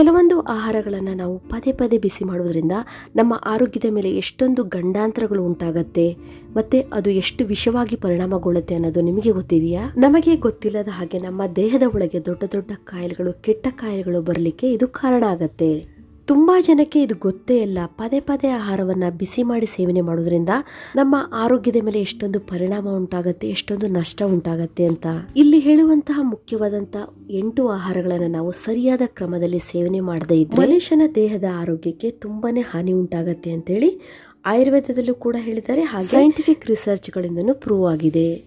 ಕೆಲವೊಂದು ಆಹಾರಗಳನ್ನು ನಾವು ಪದೇ ಪದೇ ಬಿಸಿ ಮಾಡೋದ್ರಿಂದ ನಮ್ಮ ಆರೋಗ್ಯದ ಮೇಲೆ ಎಷ್ಟೊಂದು ಗಂಡಾಂತರಗಳು ಉಂಟಾಗತ್ತೆ, ಮತ್ತು ಅದು ಎಷ್ಟು ವಿಷವಾಗಿ ಪರಿಣಾಮಗೊಳ್ಳುತ್ತೆ ಅನ್ನೋದು ನಿಮಗೆ ಗೊತ್ತಿದೆಯಾ? ನಮಗೆ ಗೊತ್ತಿಲ್ಲದ ಹಾಗೆ ನಮ್ಮ ದೇಹದ ಒಳಗೆ ದೊಡ್ಡ ದೊಡ್ಡ ಕಾಯಿಲೆಗಳು, ಕೆಟ್ಟ ಕಾಯಿಲೆಗಳು ಬರಲಿಕ್ಕೆ ಇದು ಕಾರಣ ಆಗತ್ತೆ. ತುಂಬಾ ಜನಕ್ಕೆ ಇದು ಗೊತ್ತೇ ಇಲ್ಲ. ಪದೇ ಪದೇ ಆಹಾರವನ್ನ ಬಿಸಿ ಮಾಡಿ ಸೇವನೆ ಮಾಡೋದ್ರಿಂದ ನಮ್ಮ ಆರೋಗ್ಯದ ಮೇಲೆ ಎಷ್ಟೊಂದು ಪರಿಣಾಮ ಉಂಟಾಗತ್ತೆ, ಎಷ್ಟೊಂದು ನಷ್ಟ ಉಂಟಾಗತ್ತೆ ಅಂತ. ಇಲ್ಲಿ ಹೇಳುವಂತಹ ಮುಖ್ಯವಾದಂತಹ ಎಂಟು ಆಹಾರಗಳನ್ನ ನಾವು ಸರಿಯಾದ ಕ್ರಮದಲ್ಲಿ ಸೇವನೆ ಮಾಡದೇ ಇದ್ರೆ ಮನುಷ್ಯನ ದೇಹದ ಆರೋಗ್ಯಕ್ಕೆ ತುಂಬಾನೇ ಹಾನಿ ಉಂಟಾಗತ್ತೆ ಅಂತೇಳಿ ಆಯುರ್ವೇದದಲ್ಲೂ ಕೂಡ ಹೇಳಿದ್ದಾರೆ. ಸೈಂಟಿಫಿಕ್ ರಿಸರ್ಚ್ಗಳಿಂದನೂ ಪ್ರೂವ್ ಆಗಿದೆ.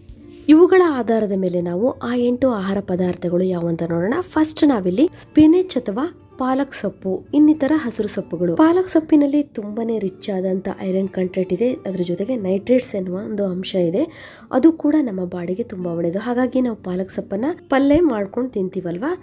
ಇವುಗಳ ಆಧಾರದ ಮೇಲೆ ನಾವು ಆ ಎಂಟು ಆಹಾರ ಪದಾರ್ಥಗಳು ಯಾವಂತ ನೋಡೋಣ. ಫಸ್ಟ್ ನಾವಿಲ್ಲಿ ಸ್ಪಿನೇಚ್ ಅಥವಾ ಪಾಲಕ್ ಸೊಪ್ಪು, ಇನ್ನಿತರ ಹಸಿರು ಸೊಪ್ಪುಗಳು. ಪಾಲಕ್ ಸೊಪ್ಪಿನಲ್ಲಿ ತುಂಬಾನೇ ರಿಚ್ ಆದಂತ ಐರನ್ ಕಂಟೆಂಟ್ ಇದೆ. ಅದ್ರ ಜೊತೆಗೆ ನೈಟ್ರೇಟ್ಸ್ ಎನ್ನುವ ಒಂದು ಅಂಶ ಇದೆ. ಅದು ಕೂಡ ನಮ್ಮ ಬಾಡಿಗೆ ತುಂಬಾ ಒಳ್ಳೆಯದು ಹಾಗಾಗಿ ನಾವು ಪಾಲಕ್ ಸೊಪ್ಪನ್ನ ಪಲ್ಯ ಮಾಡ್ಕೊಂಡು ತಿಂತೀವಲ್ವಾ?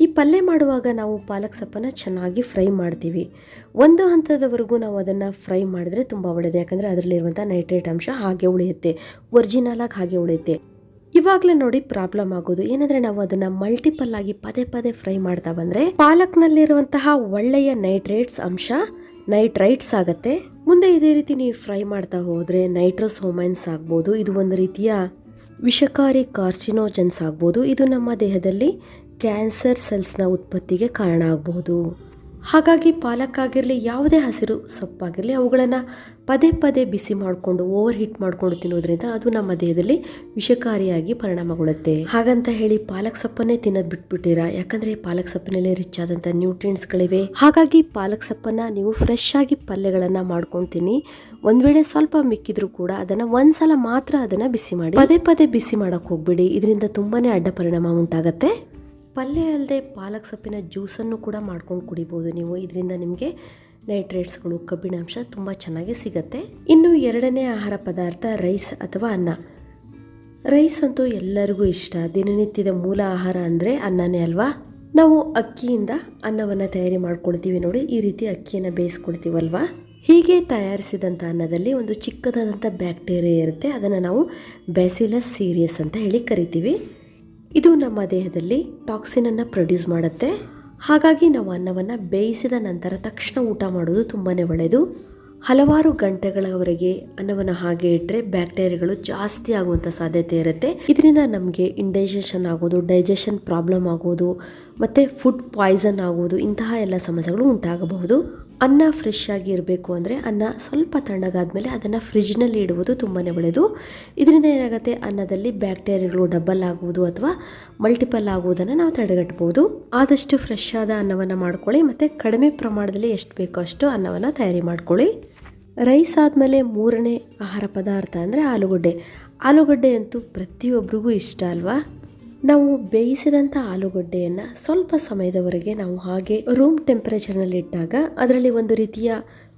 ಈ ಪಲ್ಯ ಮಾಡುವಾಗ ನಾವು ಪಾಲಕ್ ಸೊಪ್ಪನ್ನ ಚೆನ್ನಾಗಿ ಫ್ರೈ ಮಾಡ್ತೀವಿ. ಒಂದು ಹಂತದವರೆಗೂ ನಾವು ಅದನ್ನು ಫ್ರೈ ಮಾಡಿದ್ರೆ ತುಂಬ ಒಳ್ಳೆಯದು ಯಾಕಂದರೆ ಅದರಲ್ಲಿರುವಂಥ ನೈಟ್ರೇಟ್ ಅಂಶ ಹಾಗೆ ಉಳಿಯುತ್ತೆ. ಒರಿಜಿನಲ್ ಆಗಿ ಹಾಗೆ ಉಳಿಯುತ್ತೆ. ಇವಾಗಲೇ ನೋಡಿ ಪ್ರಾಬ್ಲಮ್ ಆಗೋದು. ಏನಂದ್ರೆ ನಾವು ಅದನ್ನ ಮಲ್ಟಿಪಲ್ ಆಗಿ ಪದೇ ಪದೇ ಫ್ರೈ ಮಾಡ್ತಾ ಬಂದ್ರೆ ಪಾಲಕ್ನಲ್ಲಿರುವಂತಹ ಒಳ್ಳೆಯ ನೈಟ್ರೇಟ್ಸ್ ಅಂಶ ನೈಟ್ರೈಟ್ಸ್ ಆಗತ್ತೆ. ಮುಂದೆ ಇದೇ ರೀತಿ ನೀವು ಫ್ರೈ ಮಾಡ್ತಾ ಹೋದ್ರೆ ನೈಟ್ರೋಸೋಮೈನ್ಸ್ ಆಗ್ಬೋದು. ಇದು ಒಂದು ರೀತಿಯ ವಿಷಕಾರಿ ಕಾರ್ಸಿನೋಜನ್ಸ್ ಆಗ್ಬೋದು. ಇದು ನಮ್ಮ ದೇಹದಲ್ಲಿ ಕ್ಯಾನ್ಸರ್ ಸೆಲ್ಸ್ನ ಉತ್ಪತ್ತಿಗೆ ಕಾರಣ ಆಗಬಹುದು ಹಾಗಾಗಿ ಪಾಲಕ್ ಆಗಿರಲಿ ಯಾವುದೇ ಹಸಿರು ಸೊಪ್ಪಾಗಿರಲಿ, ಅವುಗಳನ್ನು ಪದೇ ಪದೇ ಬಿಸಿ ಮಾಡಿಕೊಂಡು ಓವರ್ ಹೀಟ್ ಮಾಡಿಕೊಂಡು ತಿನ್ನೋದ್ರಿಂದ ಅದು ನಮ್ಮ ದೇಹದಲ್ಲಿ ವಿಷಕಾರಿಯಾಗಿ ಪರಿಣಾಮಗೊಳ್ಳುತ್ತೆ. ಹಾಗಂತ ಹೇಳಿ ಪಾಲಕ್ ಸೊಪ್ಪನ್ನೇ ತಿನ್ನೋದು ಬಿಟ್ಬಿಟ್ಟಿರಾ? ಯಾಕಂದರೆ ಪಾಲಕ್ ಸೊಪ್ಪಿನಲ್ಲಿ ರಿಚ್ ಆದಂಥ ನ್ಯೂಟ್ರಿಯೆಂಟ್ಸ್ಗಳಿವೆ ಹಾಗಾಗಿ ಪಾಲಕ್ ಸೊಪ್ಪನ್ನು ನೀವು ಫ್ರೆಶ್ ಆಗಿ ಪಲ್ಯಗಳನ್ನು ಮಾಡ್ಕೊಂಡು ತಿನ್ನಿ. ಒಂದು ವೇಳೆ ಸ್ವಲ್ಪ ಮಿಕ್ಕಿದ್ರೂ ಕೂಡ ಅದನ್ನು ಒಂದ್ಸಲ ಮಾತ್ರ ಅದನ್ನು ಬಿಸಿ ಮಾಡಿ, ಪದೇ ಪದೇ ಬಿಸಿ ಮಾಡೋಕ್ಕೆ ಹೋಗ್ಬೇಡಿ. ಇದರಿಂದ ತುಂಬಾ ಅಡ್ಡ ಪರಿಣಾಮ ಉಂಟಾಗತ್ತೆ. ಪಲ್ಯ ಅಲ್ಲದೆ ಪಾಲಕ್ ಸೊಪ್ಪಿನ ಜ್ಯೂಸನ್ನು ಕೂಡ ಮಾಡ್ಕೊಂಡು ಕುಡಿಬೋದು ನೀವು. ಇದರಿಂದ ನಿಮಗೆ ನೈಟ್ರೇಟ್ಸ್ಗಳು, ಕಬ್ಬಿಣಾಂಶ ತುಂಬ ಚೆನ್ನಾಗಿ ಸಿಗುತ್ತೆ. ಇನ್ನು ಎರಡನೇ ಆಹಾರ ಪದಾರ್ಥ ರೈಸ್ ಅಥವಾ ಅನ್ನ. ರೈಸ್ ಅಂತೂ ಎಲ್ಲರಿಗೂ ಇಷ್ಟ. ದಿನನಿತ್ಯದ ಮೂಲ ಆಹಾರ ಅಂದರೆ ಅನ್ನನೇ ಅಲ್ವಾ? ನಾವು ಅಕ್ಕಿಯಿಂದ ಅನ್ನವನ್ನು ತಯಾರಿ ಮಾಡ್ಕೊಳ್ತೀವಿ ನೋಡಿ, ಈ ರೀತಿ ಅಕ್ಕಿಯನ್ನು ಬೇಯಿಸ್ಕೊಳ್ತೀವಲ್ವಾ? ಹೀಗೆ ತಯಾರಿಸಿದಂಥ ಅನ್ನದಲ್ಲಿ ಒಂದು ಚಿಕ್ಕದಾದಂಥ ಬ್ಯಾಕ್ಟೀರಿಯಾ ಇರುತ್ತೆ. ಅದನ್ನು ನಾವು ಬ್ಯಾಸಿಲಸ್ ಸೀರಿಯಸ್ ಅಂತ ಹೇಳಿ ಕರಿತೀವಿ. ಇದು ನಮ್ಮ ದೇಹದಲ್ಲಿ ಟಾಕ್ಸಿನನ್ನು ಪ್ರೊಡ್ಯೂಸ್ ಮಾಡುತ್ತೆ. ಹಾಗಾಗಿ ನಾವು ಅನ್ನವನ್ನು ಬೇಯಿಸಿದ ನಂತರ ತಕ್ಷಣ ಊಟ ಮಾಡೋದು ತುಂಬಾ ಒಳ್ಳೆಯದು. ಹಲವಾರು ಗಂಟೆಗಳವರೆಗೆ ಅನ್ನವನ್ನು ಹಾಗೆ ಇಟ್ಟರೆ ಬ್ಯಾಕ್ಟೀರಿಯಾಗಳು ಜಾಸ್ತಿ ಆಗುವಂಥ ಸಾಧ್ಯತೆ ಇರುತ್ತೆ. ಇದರಿಂದ ನಮಗೆ ಇಂಡೈಜೆಷನ್ ಆಗೋದು ಡೈಜೆಷನ್ ಪ್ರಾಬ್ಲಮ್ ಆಗೋದು, ಮತ್ತು ಫುಡ್ ಪಾಯ್ಸನ್ ಆಗೋದು, ಇಂತಹ ಎಲ್ಲ ಸಮಸ್ಯೆಗಳು ಉಂಟಾಗಬಹುದು. ಅನ್ನ ಫ್ರೆಶ್ ಆಗಿ ಇರಬೇಕು ಅಂದರೆ ಅನ್ನ ಸ್ವಲ್ಪ ತಣ್ಣಗಾದ್ಮೇಲೆ ಅದನ್ನು ಫ್ರಿಜ್ನಲ್ಲಿ ಇಡುವುದು ತುಂಬಾ ಒಳ್ಳೆಯದು ಇದರಿಂದ ಏನಾಗುತ್ತೆ? ಅನ್ನದಲ್ಲಿ ಬ್ಯಾಕ್ಟೀರಿಯಾಗಳು ಡಬಲ್ ಆಗುವುದು ಅಥವಾ ಮಲ್ಟಿಪಲ್ ಆಗುವುದನ್ನು ನಾವು ತಡೆಗಟ್ಟಬಹುದು. ಆದಷ್ಟು ಫ್ರೆಶ್ ಆದ ಅನ್ನವನ್ನು ಮಾಡ್ಕೊಳ್ಳಿ ಮತ್ತು ಕಡಿಮೆ ಪ್ರಮಾಣದಲ್ಲಿ ಎಷ್ಟು ಬೇಕೋ ಅಷ್ಟು ಅನ್ನವನ್ನು ತಯಾರಿ ಮಾಡ್ಕೊಳ್ಳಿ. ರೈಸ್ ಆದಮೇಲೆ ಮೂರನೇ ಆಹಾರ ಪದಾರ್ಥ ಅಂದರೆ ಆಲೂಗಡ್ಡೆ. ಆಲೂಗಡ್ಡೆ ಅಂತೂ ಪ್ರತಿಯೊಬ್ಬರಿಗೂ ಇಷ್ಟ ಅಲ್ವಾ? ನಾವು ಬೇಯಿಸಿದಂಥ ಆಲೂಗಡ್ಡೆಯನ್ನು ಸ್ವಲ್ಪ ಸಮಯದವರೆಗೆ ನಾವು ಹಾಗೆ ರೂಮ್ ಟೆಂಪರೇಚರ್ನಲ್ಲಿ ಇಟ್ಟಾಗ ಅದರಲ್ಲಿ ಒಂದು ರೀತಿಯ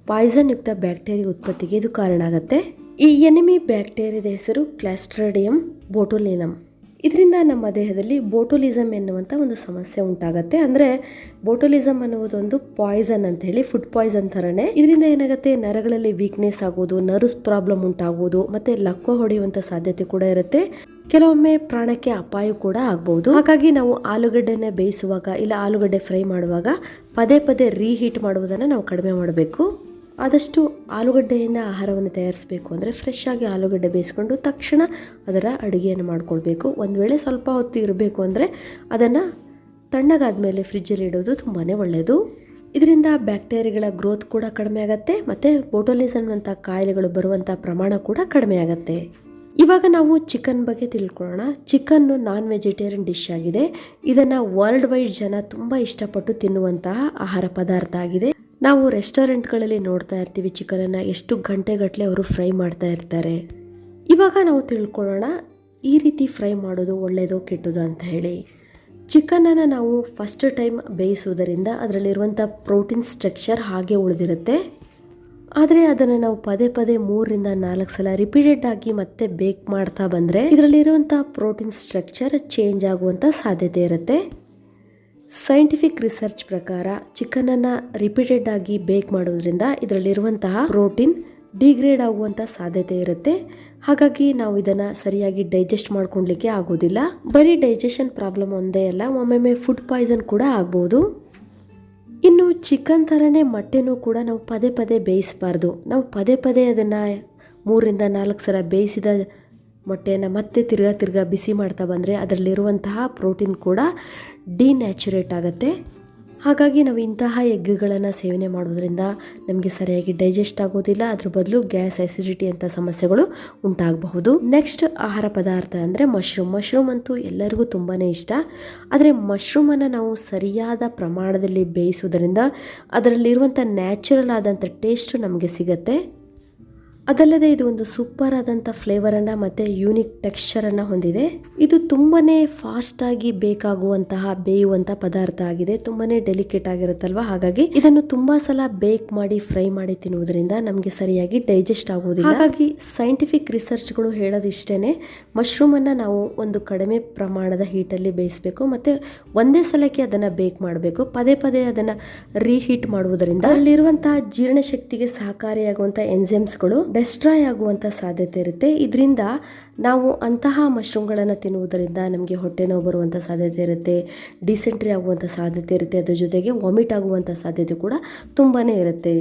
ಪಾಯ್ಸನ್ ಯುಕ್ತ ಬ್ಯಾಕ್ಟೀರಿಯಾ ಉತ್ಪತ್ತಿಗೆ ಇದು ಕಾರಣ ಆಗುತ್ತೆ. ಈ ಎನಿಮಿ ಬ್ಯಾಕ್ಟೀರಿಯಾದ ಹೆಸರು ಕ್ಲಾಸ್ಟ್ರಡಿಯಂ ಬೋಟುಲಿನಮ್ ಇದರಿಂದ ನಮ್ಮ ದೇಹದಲ್ಲಿ ಬೋಟುಲಿಸಮ್ ಎನ್ನುವಂಥ ಒಂದು ಸಮಸ್ಯೆ ಉಂಟಾಗುತ್ತೆ. ಅಂದರೆ ಬೋಟುಲಿಸಮ್ ಅನ್ನುವುದು ಒಂದು ಪಾಯ್ಸನ್ ಅಂತ ಹೇಳಿ ಫುಡ್ ಪಾಯ್ಸನ್ ಥರನೇ. ಇದರಿಂದ ಏನಾಗುತ್ತೆ? ನರಗಳಲ್ಲಿ ವೀಕ್ನೆಸ್ ಆಗೋದು ನರ್ವ್ಸ್ ಪ್ರಾಬ್ಲಮ್ ಉಂಟಾಗೋದು ಮತ್ತೆ ಲಕ್ಕ ಹೊಡೆಯುವಂಥ ಸಾಧ್ಯತೆ ಕೂಡ ಇರುತ್ತೆ. ಕೆಲವೊಮ್ಮೆ ಪ್ರಾಣಕ್ಕೆ ಅಪಾಯ ಕೂಡ ಆಗ್ಬಹುದು ಹಾಗಾಗಿ ನಾವು ಆಲೂಗಡ್ಡೆನ ಬೇಯಿಸುವಾಗ ಇಲ್ಲ ಆಲೂಗಡ್ಡೆ ಫ್ರೈ ಮಾಡುವಾಗ ಪದೇ ಪದೇ ರೀಹೀಟ್ ಮಾಡುವುದನ್ನು ನಾವು ಕಡಿಮೆ ಮಾಡಬೇಕು. ಆದಷ್ಟು ಆಲೂಗಡ್ಡೆಯಿಂದ ಆಹಾರವನ್ನು ತಯಾರಿಸಬೇಕು ಅಂದರೆ ಫ್ರೆಶ್ ಆಗಿ ಆಲೂಗಡ್ಡೆ ಬೇಯಿಸ್ಕೊಂಡು ತಕ್ಷಣ ಅದರ ಅಡುಗೆಯನ್ನು ಮಾಡಿಕೊಳ್ಬೇಕು. ಒಂದು ವೇಳೆ ಸ್ವಲ್ಪ ಹೊತ್ತು ಇರಬೇಕು ಅಂದರೆ ಅದನ್ನು ತಣ್ಣಗಾದ ಮೇಲೆ ಫ್ರಿಜ್ಜಲ್ಲಿ ಇಡೋದು ತುಂಬಾ ಒಳ್ಳೆಯದು ಇದರಿಂದ ಬ್ಯಾಕ್ಟೀರಿಯಾಗಳ ಗ್ರೋತ್ ಕೂಡ ಕಡಿಮೆ ಆಗುತ್ತೆ ಮತ್ತು ಬೋಟೋಲಿಸಮ್ ಕಾಯಿಲೆಗಳು ಬರುವಂಥ ಪ್ರಮಾಣ ಕೂಡ ಕಡಿಮೆ ಆಗುತ್ತೆ. ಇವಾಗ ನಾವು ಚಿಕನ್ ಬಗ್ಗೆ ತಿಳ್ಕೊಳ್ಳೋಣ. ಚಿಕನ್ನು ನಾನ್ ವೆಜಿಟೇರಿಯನ್ ಡಿಶ್ ಆಗಿದೆ. ಇದನ್ನು ವರ್ಲ್ಡ್ ವೈಡ್ ಜನ ತುಂಬ ಇಷ್ಟಪಟ್ಟು ತಿನ್ನುವಂತಹ ಆಹಾರ ಪದಾರ್ಥ ಆಗಿದೆ. ನಾವು ರೆಸ್ಟೋರೆಂಟ್ಗಳಲ್ಲಿ ನೋಡ್ತಾ ಇರ್ತೀವಿ ಚಿಕನನ್ನು ಎಷ್ಟು ಗಂಟೆಗಟ್ಟಲೆ ಅವರು ಫ್ರೈ ಮಾಡ್ತಾ ಇರ್ತಾರೆ. ಇವಾಗ ನಾವು ತಿಳ್ಕೊಳ್ಳೋಣ ಈ ರೀತಿ ಫ್ರೈ ಮಾಡೋದು ಒಳ್ಳೆಯದೋ ಕೆಟ್ಟದು ಅಂತ ಹೇಳಿ. ಚಿಕನನ್ನು ನಾವು ಫಸ್ಟ್ ಟೈಮ್ ಬೇಯಿಸೋದರಿಂದ ಅದರಲ್ಲಿರುವಂಥ ಪ್ರೋಟೀನ್ ಸ್ಟ್ರಕ್ಚರ್ ಹಾಗೆ ಉಳಿದಿರುತ್ತೆ. ಆದರೆ ಅದನ್ನು ನಾವು ಪದೇ ಪದೇ ಮೂರರಿಂದ ನಾಲ್ಕು ಸಲ ರಿಪೀಟೆಡ್ ಆಗಿ ಮತ್ತೆ ಬೇಕ್ ಮಾಡ್ತಾ ಬಂದರೆ ಇದರಲ್ಲಿರುವಂಥ ಪ್ರೋಟೀನ್ ಸ್ಟ್ರಕ್ಚರ್ ಚೇಂಜ್ ಆಗುವಂಥ ಸಾಧ್ಯತೆ ಇರುತ್ತೆ. ಸೈಂಟಿಫಿಕ್ ರಿಸರ್ಚ್ ಪ್ರಕಾರ ಚಿಕನನ್ನು ರಿಪೀಟೆಡ್ ಆಗಿ ಬೇಕ್ ಮಾಡೋದ್ರಿಂದ ಇದರಲ್ಲಿರುವಂತಹ ಪ್ರೋಟೀನ್ ಡಿಗ್ರೇಡ್ ಆಗುವಂಥ ಸಾಧ್ಯತೆ ಇರುತ್ತೆ. ಹಾಗಾಗಿ ನಾವು ಇದನ್ನು ಸರಿಯಾಗಿ ಡೈಜೆಸ್ಟ್ ಮಾಡ್ಕೊಳ್ಲಿಕ್ಕೆ ಆಗೋದಿಲ್ಲ. ಬರೀ ಡೈಜೆಷನ್ ಪ್ರಾಬ್ಲಮ್ ಒಂದೇ ಅಲ್ಲ, ಒಮ್ಮೊಮ್ಮೆ ಫುಡ್ ಪಾಯ್ಸನ್ ಕೂಡ ಆಗ್ಬೋದು. ಇನ್ನು ಚಿಕನ್ ಥರನೇ ಮೊಟ್ಟೆನೂ ಕೂಡ ನಾವು ಪದೇ ಪದೇ ಬೇಯಿಸಬಾರ್ದು. ನಾವು ಪದೇ ಪದೇ ಅದನ್ನು ಮೂರರಿಂದ ನಾಲ್ಕು ಸಲ ಬೇಯಿಸಿದ ಮೊಟ್ಟೆಯನ್ನು ಮತ್ತೆ ತಿರ್ಗಾ ತಿರ್ಗಾ ಬಿಸಿ ಮಾಡ್ತಾ ಬಂದರೆ ಅದರಲ್ಲಿರುವಂತಹ ಪ್ರೋಟೀನ್ ಕೂಡ ಡಿನ್ಯಾಚುರೇಟ್ ಆಗುತ್ತೆ. ಹಾಗಾಗಿ ನಾವು ಇಂತಹ ಎಗ್ಗಳನ್ನು ಸೇವನೆ ಮಾಡೋದ್ರಿಂದ ನಮಗೆ ಸರಿಯಾಗಿ ಡೈಜೆಸ್ಟ್ ಆಗೋದಿಲ್ಲ. ಅದ್ರ ಬದಲು ಗ್ಯಾಸ್ ಎಸಿಡಿಟಿ ಅಂತ ಸಮಸ್ಯೆಗಳು ಉಂಟಾಗಬಹುದು. ನೆಕ್ಸ್ಟ್ ಆಹಾರ ಪದಾರ್ಥ ಅಂದರೆ ಮಶ್ರೂಮ್ ಮಶ್ರೂಮ್ ಅಂತೂ ಎಲ್ಲರಿಗೂ ತುಂಬಾ ಇಷ್ಟ. ಆದರೆ ಮಶ್ರೂಮನ್ನು ನಾವು ಸರಿಯಾದ ಪ್ರಮಾಣದಲ್ಲಿ ಬೇಯಿಸುವುದರಿಂದ ಅದರಲ್ಲಿರುವಂಥ ನ್ಯಾಚುರಲ್ ಆದಂಥ ಟೇಸ್ಟು ನಮಗೆ ಸಿಗತ್ತೆ. ಅದಲ್ಲದೆ ಇದು ಒಂದು ಸೂಪರ್ ಆದಂಥ ಫ್ಲೇವರನ್ನು ಮತ್ತು ಯೂನಿಕ್ ಟೆಕ್ಸ್ಚರನ್ನು ಹೊಂದಿದೆ. ಇದು ತುಂಬಾ ಫಾಸ್ಟಾಗಿ ಬೇಕಾಗುವಂತಹ ಬೇಯುವಂಥ ಪದಾರ್ಥ ಆಗಿದೆ. ತುಂಬಾನೇ ಡೆಲಿಕೇಟ್ ಆಗಿರುತ್ತಲ್ವ? ಹಾಗಾಗಿ ಇದನ್ನು ತುಂಬಾ ಸಲ ಬೇಕ್ ಮಾಡಿ ಫ್ರೈ ಮಾಡಿ ತಿನ್ನುವುದರಿಂದ ನಮಗೆ ಸರಿಯಾಗಿ ಡೈಜೆಸ್ಟ್ ಆಗುವುದಿಲ್ಲ. ಹಾಗಾಗಿ ಸೈಂಟಿಫಿಕ್ ರಿಸರ್ಚ್ಗಳು ಮಶ್ರೂಮ್ ಮಶ್ರೂಮನ್ನು ನಾವು ಒಂದು ಕಡಿಮೆ ಪ್ರಮಾಣದ ಹೀಟಲ್ಲಿ ಬೇಯಿಸಬೇಕು. ಮತ್ತು ಒಂದೇ ಸಲಕ್ಕೆ ಅದನ್ನು ಬೇಕ್ ಮಾಡಬೇಕು. ಪದೇ ಪದೇ ಅದನ್ನು ರೀಹೀಟ್ ಮಾಡುವುದರಿಂದ ಅಲ್ಲಿರುವಂತಹ ಜೀರ್ಣಶಕ್ತಿಗೆ ಸಹಕಾರಿಯಾಗುವಂಥ ಎನ್ಸೆಮ್ಸ್ಗಳು ಡೆಸ್ಟ್ರಾಯ್ ಆಗುವಂಥ ಸಾಧ್ಯತೆ ಇರುತ್ತೆ. ಇದರಿಂದ ನಾವು ಅಂತಹ ಮಶ್ರೂಮ್ಗಳನ್ನು ತಿನ್ನುವುದರಿಂದ ನಮಗೆ ಹೊಟ್ಟೆ ನೋವು ಬರುವಂಥ ಸಾಧ್ಯತೆ ಇರುತ್ತೆ, ಡಿಸೆಂಟ್ರಿ ಆಗುವಂಥ ಸಾಧ್ಯತೆ ಇರುತ್ತೆ, ಅದ್ರ ಜೊತೆಗೆ ವಾಮಿಟ್ ಆಗುವಂಥ ಸಾಧ್ಯತೆ ಕೂಡ ತುಂಬಾ ಇರುತ್ತೆ.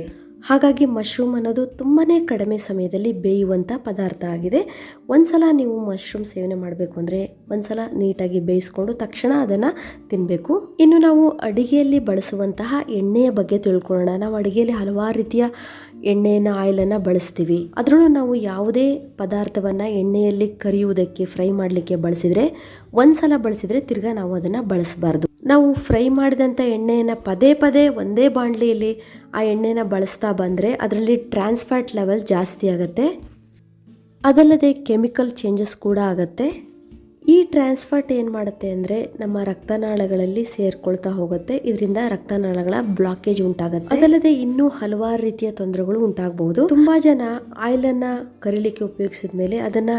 ಹಾಗಾಗಿ ಮಶ್ರೂಮ್ ಅನ್ನೋದು ತುಂಬಾ ಕಡಿಮೆ ಸಮಯದಲ್ಲಿ ಬೇಯುವಂಥ ಪದಾರ್ಥ ಆಗಿದೆ. ಒಂದ್ಸಲ ನೀವು ಮಶ್ರೂಮ್ ಸೇವನೆ ಮಾಡಬೇಕು ಅಂದರೆ ಒಂದ್ಸಲ ನೀಟಾಗಿ ಬೇಯಿಸ್ಕೊಂಡು ತಕ್ಷಣ ಅದನ್ನು ತಿನ್ನಬೇಕು ಇನ್ನು ನಾವು ಅಡುಗೆಯಲ್ಲಿ ಬಳಸುವಂತಹ ಎಣ್ಣೆಯ ಬಗ್ಗೆ ತಿಳ್ಕೊಳ್ಳೋಣ. ನಾವು ಅಡುಗೆಯಲ್ಲಿ ಹಲವಾರು ರೀತಿಯ ಎಣ್ಣೆಯನ್ನು, ಆಯಿಲನ್ನು ಬಳಸ್ತೀವಿ. ಅದರಲ್ಲೂ ನಾವು ಯಾವುದೇ ಪದಾರ್ಥವನ್ನು ಎಣ್ಣೆಯಲ್ಲಿ ಕರಿಯುವುದಕ್ಕೆ ಫ್ರೈ ಮಾಡಲಿಕ್ಕೆ ಬಳಸಿದರೆ, ಒಂದ್ಸಲ ಬಳಸಿದರೆ ತಿರ್ಗಾ ನಾವು ಅದನ್ನು ಬಳಸಬಾರ್ದು. ನಾವು ಫ್ರೈ ಮಾಡಿದಂಥ ಎಣ್ಣೆಯನ್ನು ಪದೇ ಪದೇ ಒಂದೇ ಬಾಣಲಿಯಲ್ಲಿ ಆ ಎಣ್ಣೆನ ಬಳಸ್ತಾ ಬಂದರೆ ಅದರಲ್ಲಿ ಟ್ರಾನ್ಸ್ಫ್ಯಾಟ್ ಲೆವೆಲ್ ಜಾಸ್ತಿ ಆಗುತ್ತೆ. ಅದಲ್ಲದೆ ಕೆಮಿಕಲ್ ಚೇಂಜಸ್ ಕೂಡ ಆಗುತ್ತೆ. ಈ ಟ್ರಾನ್ಸ್ಫರ್ಟ್ ಏನು ಮಾಡುತ್ತೆ ಅಂದರೆ ನಮ್ಮ ರಕ್ತನಾಳಗಳಲ್ಲಿ ಸೇರ್ಕೊಳ್ತಾ ಹೋಗುತ್ತೆ. ಇದರಿಂದ ರಕ್ತನಾಳಗಳ ಬ್ಲಾಕೇಜ್ ಉಂಟಾಗುತ್ತೆ. ಅದಲ್ಲದೆ ಇನ್ನೂ ಹಲವಾರು ರೀತಿಯ ತೊಂದರೆಗಳು ಉಂಟಾಗಬಹುದು. ತುಂಬಾ ಜನ ಆಯಿಲನ್ನ ಕರಿಲಿಕ್ಕೆ ಉಪಯೋಗಿಸಿದ ಮೇಲೆ ಅದನ್ನ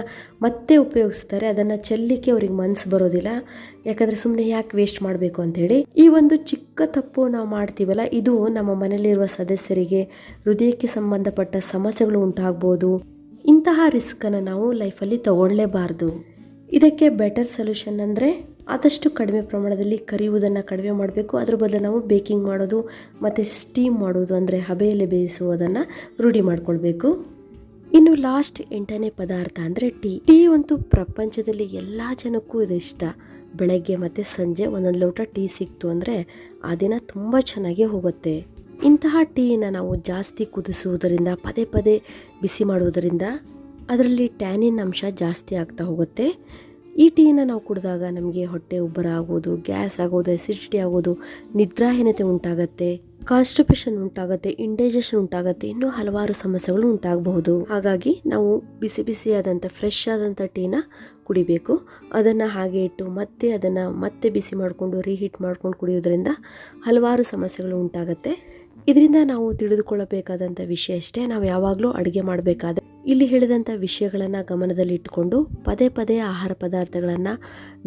ಮತ್ತೆ ಉಪಯೋಗಿಸ್ತಾರೆ. ಅದನ್ನ ಚೆಲ್ಲಿಕ್ಕೆ ಅವ್ರಿಗೆ ಮನ್ಸು ಬರೋದಿಲ್ಲ. ಯಾಕಂದ್ರೆ ಸುಮ್ಮನೆ ಯಾಕೆ ವೇಸ್ಟ್ ಮಾಡಬೇಕು ಅಂತ ಹೇಳಿ. ಈ ಒಂದು ಚಿಕ್ಕ ತಪ್ಪು ನಾವು ಮಾಡ್ತೀವಲ್ಲ, ಇದು ನಮ್ಮ ಮನೆಯಲ್ಲಿರುವ ಸದಸ್ಯರಿಗೆ ಹೃದಯಕ್ಕೆ ಸಂಬಂಧಪಟ್ಟ ಸಮಸ್ಯೆಗಳು ಉಂಟಾಗ್ಬೋದು ಇಂತಹ ರಿಸ್ಕನ್ನು ನಾವು ಲೈಫಲ್ಲಿ ತಗೊಳ್ಳೇಬಾರ್ದು ಇದಕ್ಕೆ ಬೆಟರ್ ಸೊಲ್ಯೂಷನ್ ಅಂದರೆ ಆದಷ್ಟು ಕಡಿಮೆ ಪ್ರಮಾಣದಲ್ಲಿ ಕರಿಯುವುದನ್ನು ಕಡಿಮೆ ಮಾಡಬೇಕು. ಅದ್ರ ಬದಲು ನಾವು ಬೇಕಿಂಗ್ ಮಾಡೋದು, ಮತ್ತು ಸ್ಟೀಮ್ ಮಾಡೋದು ಅಂದರೆ ಹಬೆಯಲ್ಲಿ ಬೇಯಿಸುವುದನ್ನು ರೂಢಿ ಮಾಡಿಕೊಳ್ಬೇಕು. ಇನ್ನು ಲಾಸ್ಟ್ ಎಂಟನೇ ಪದಾರ್ಥ ಅಂದರೆ ಟೀ. ಟೀ ಅಂತೂ ಪ್ರಪಂಚದಲ್ಲಿ ಎಲ್ಲ ಜನಕ್ಕೂ ಇದು ಇಷ್ಟ ಬೆಳಗ್ಗೆ ಮತ್ತು ಸಂಜೆ ಒಂದೊಂದು ಲೋಟ ಟೀ ಸಿಕ್ತು ಅಂದರೆ ಆ ದಿನ ತುಂಬ ಚೆನ್ನಾಗಿ ಹೋಗುತ್ತೆ. ಇಂತಹ ಟೀನ ನಾವು ಜಾಸ್ತಿ ಕುದಿಸುವುದರಿಂದ, ಪದೇ ಪದೇ ಬಿಸಿ ಮಾಡುವುದರಿಂದ ಅದರಲ್ಲಿ ಟ್ಯಾನಿನ್ ಅಂಶ ಜಾಸ್ತಿ ಆಗ್ತಾ ಹೋಗುತ್ತೆ. ಈ ಟೀನ ನಾವು ಕುಡಿದಾಗ ನಮಗೆ ಹೊಟ್ಟೆ ಉಬ್ಬರ ಆಗೋದು, ಗ್ಯಾಸ್ ಆಗೋದು ಎಸಿಡಿಟಿ ಆಗೋದು, ನಿದ್ರಾಹೀನತೆ ಉಂಟಾಗತ್ತೆ ಕಾನ್ಸ್ಟಿಪೇಷನ್ ಉಂಟಾಗುತ್ತೆ ಇಂಡೈಜೆಷನ್ ಉಂಟಾಗುತ್ತೆ, ಇನ್ನೂ ಹಲವಾರು ಸಮಸ್ಯೆಗಳು ಉಂಟಾಗಬಹುದು. ಹಾಗಾಗಿ ನಾವು ಬಿಸಿ ಬಿಸಿಯಾದಂಥ ಫ್ರೆಶ್ ಆದಂಥ ಟೀನ ಕುಡಿಬೇಕು. ಅದನ್ನು ಹಾಗೆ ಇಟ್ಟು ಮತ್ತೆ ಅದನ್ನು ಮತ್ತೆ ಬಿಸಿ ಮಾಡಿಕೊಂಡು ರೀಹೀಟ್ ಮಾಡ್ಕೊಂಡು ಕುಡಿಯೋದ್ರಿಂದ ಹಲವಾರು ಸಮಸ್ಯೆಗಳು ಉಂಟಾಗುತ್ತೆ. ಇದರಿಂದ ನಾವು ತಿಳಿದುಕೊಳ್ಳಬೇಕಾದಂಥ ವಿಷಯ ಅಷ್ಟೇ. ನಾವು ಯಾವಾಗಲೂ ಅಡುಗೆ ಮಾಡಬೇಕಾದ್ರೆ ಇಲ್ಲಿ ಹೇಳಿದಂಥ ವಿಷಯಗಳನ್ನು ಗಮನದಲ್ಲಿಟ್ಟುಕೊಂಡು ಪದೇ ಪದೇ ಆಹಾರ ಪದಾರ್ಥಗಳನ್ನು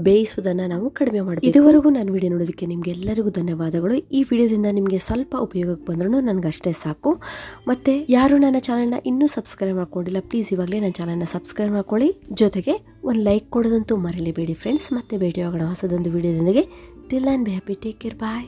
ಬೇಯಿಸುವುದನ್ನು ನಾವು ಕಡಿಮೆ ಮಾಡಬೇಕು. ಇದುವರೆಗೂ ನಾನು ವಿಡಿಯೋ ನೋಡೋದಕ್ಕೆ ನಿಮಗೆ ಎಲ್ಲರಿಗೂ ಧನ್ಯವಾದಗಳು. ಈ ವಿಡಿಯೋದಿಂದ ನಿಮಗೆ ಸ್ವಲ್ಪ ಉಪಯೋಗಕ್ಕೆ ಬಂದ್ರೂ ನನಗಷ್ಟೇ ಸಾಕು. ಮತ್ತು ಯಾರು ನನ್ನ ಚಾನಲ್ನ ಇನ್ನೂ ಸಬ್ಸ್ಕ್ರೈಬ್ ಮಾಡ್ಕೊಂಡಿಲ್ಲ ಪ್ಲೀಸ್ ಇವಾಗಲೇ ನನ್ನ ಚಾನಲ್ನ ಸಬ್ಸ್ಕ್ರೈಬ್ ಮಾಡ್ಕೊಳ್ಳಿ. ಜೊತೆಗೆ ಒಂದು ಲೈಕ್ ಕೊಡೋದಂತೂ ಮರೀಲೇಬೇಡಿ ಫ್ರೆಂಡ್ಸ್ ಮತ್ತೆ ಭೇಟಿಯಾಗೋಣ ಹೊಸದೊಂದು ವಿಡಿಯೋದೊಂದಿಗೆ till and be happy take care bye